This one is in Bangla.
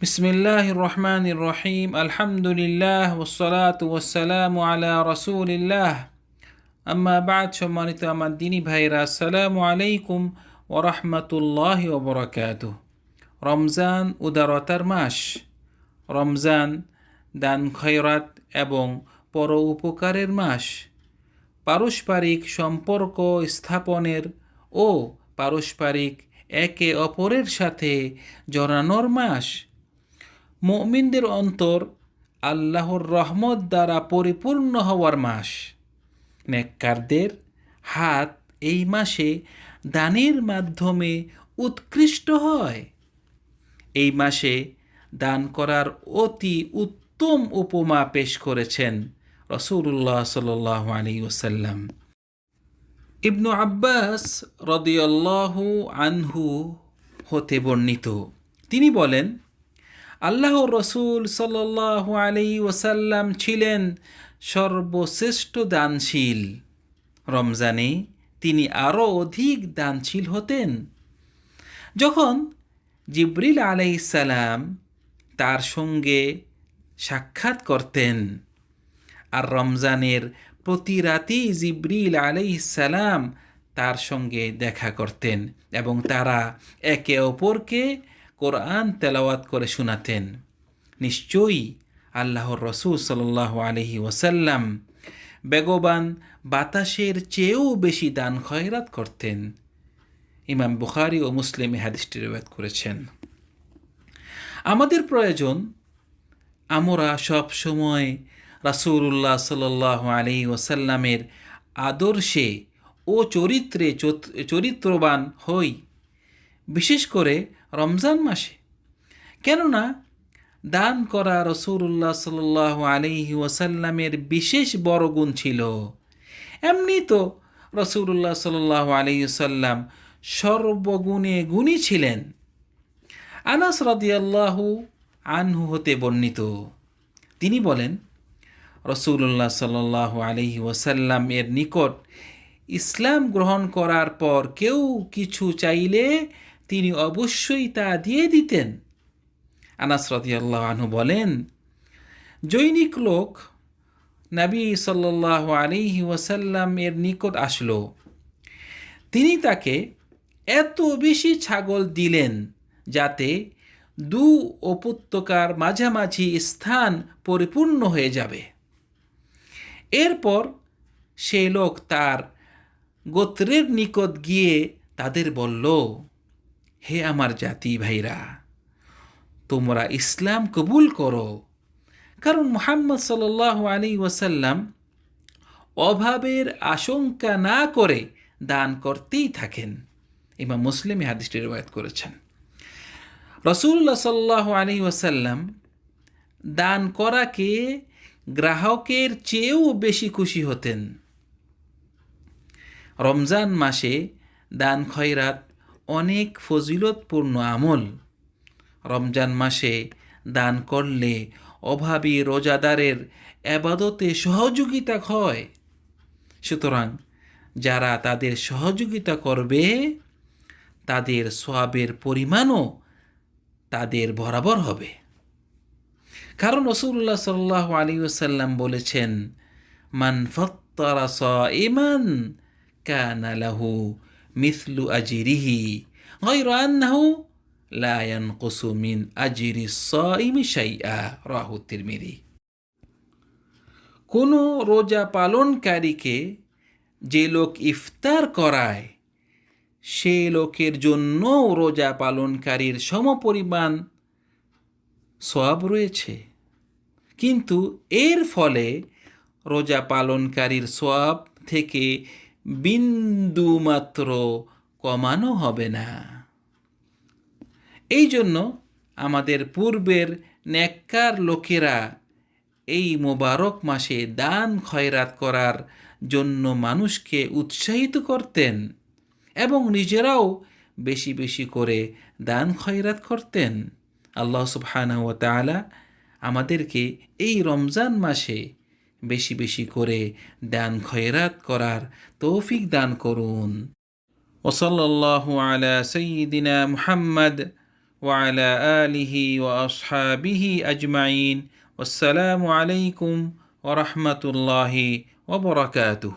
বিসমিল্লাহ রহমান রহিম আলহামদুলিল্লাহ ওসলাত ওসালাম আলা রসুলিল্লাহ আম্মা বাদ সম্মানিত আমার দিনী ভাইরা আসসালামু আলাইকুম ওরহমতুল্লাহ ওবরাকাত রমজান উদারতার মাস। রমজান দান খৈরাত এবং পর উপকারের মাস। পারস্পরিক সম্পর্ক স্থাপনের ও পারস্পরিক একে অপরের সাথে জড়ানোর মাস। মুমিনদের অন্তর আল্লাহর রহমত দ্বারা পরিপূর্ণ হওয়ার মাস। নেককারদের হাত এই মাসে দানের মাধ্যমে উৎকৃষ্ট হয়। এই মাসে দান করার অতি উত্তম উপমা পেশ করেছেন রসুল্লাহ সাল আলী ওসাল্লাম ইবনু আব্বাস রদিয়াল্লাহু আনহু হতে বর্ণিত। তিনি বলেন আল্লাহ রসুল সাল্লাহু আলী ওসাল্লাম ছিলেন সর্বশ্রেষ্ঠ দানশীল। রমজানে তিনি আরও অধিক দানশীল হতেন। যখন জিব্রিল আলাইসাল্লাম তার সঙ্গে সাক্ষাৎ করতেন, আর রমজানের প্রতি রাতেই জিব্রিল আলাইসাল্লাম তার সঙ্গে দেখা করতেন এবং তারা একে অপরকে কোরআন তেলাওয়াত করে শোনাতেন। নিশ্চয়ই আল্লাহর রসুল সাল্লাহ আলহি ওসাল্লাম বেগবান বাতাসের চেয়েও বেশি দান খয়রাত করতেন। ইমাম বুখারি ও মুসলিম হাদিসটি রেবাদ করেছেন। আমাদের প্রয়োজন আমরা সব সময় রাসুল্লাহ সাল্লাহ আলী ওসাল্লামের আদর্শে ও চরিত্রে চরিত্রবান হই। বিশেষ করে রমজান মাসে। কেননা দান করা রসুল্লাহ সাল আলিহি ওসাল্লামের বিশেষ বড় গুণ ছিল। এমনি তো রসুল্লাহ সাল আলী সাল্লাম সর্বগুণে গুণী ছিলেন। আনাস রদিয়াল্লাহু আনহু হতে বর্ণিত। তিনি বলেন রসুল্লাহ সাল আলহি ওসাল্লাম এর নিকট ইসলাম গ্রহণ করার পর কেউ কিছু চাইলে তিনি অবশ্যই তা দিয়ে দিতেন। আনাস রদিয়াল্লাহ বলেন, জৈনিক লোক নবী সাল্লাহ আলিহি ওয়াসাল্লাম এর নিকট আসলো। তিনি তাকে এত বেশি ছাগল দিলেন যাতে দু উপত্যকার মাঝামাঝি স্থান পরিপূর্ণ হয়ে যাবে। এরপর সে লোক তার গোত্রের নিকট গিয়ে তাদের বলল হে আমার জাতি ভাইরা, তোমরা ইসলাম কবুল করো। কারণ মোহাম্মদ সাল আলী ওয়াসাল্লাম অভাবের আশঙ্কা না করে দান করতেই থাকেন। ইমাম মুসলিম হাদিসটি রেবায়ত করেছেন। রসুল্লাহ সাল্লাহ আলী ওয়াসাল্লাম দান করাকে গ্রাহকের চেয়েও বেশি খুশি হতেন। রমজান মাসে দান খয়রাত অনেক ফজিলতপূর্ণ আমল। রমজান মাসে দান করলে অভাবী রোজাদারের আবাদতে সহযোগিতা হয়। সুতরাং যারা তাদের সহযোগিতা করবে, তাদের সোয়াবের পরিমাণও তাদের বরাবর হবে। কারণ রসুল্লাহ সাল্লাহ আলী ওসাল্লাম বলেছেন, মান ফত্তরা ইমান কানালাহু মিথলু আজিরিহি غير أنه لا ينقص من أجر الصائم شيئا রাহু তিরমিদি কোনো রোজা পালনকারীকে যে লোক ইফতার করায় সে লোকের জন্য রোজা পালনকারীর সমপরিমাণ সব রয়েছে কিন্তু এর ফলে রোজা পালনকারীর সব থেকে বিন্দু মাত্র কমানো হবে না। এই জন্য আমাদের পূর্বের ন্যাক্কার লোকেরা এই মোবারক মাসে দান খয়রাত করার জন্য মানুষকে উৎসাহিত করতেন এবং নিজেরাও বেশি বেশি করে দান খয়রাত করতেন। আল্লাহ সুবহানা ও তালা আমাদেরকে এই রমজান মাসে বেশি বেশি করে দান খয়রাত করার তৌফিক দান করুন ওসল্লাহ আলা সঈদিনা মুহাম্মদ وعلى آله وأصحابه أجمعين والسلام عليكم ورحمة الله وبركاته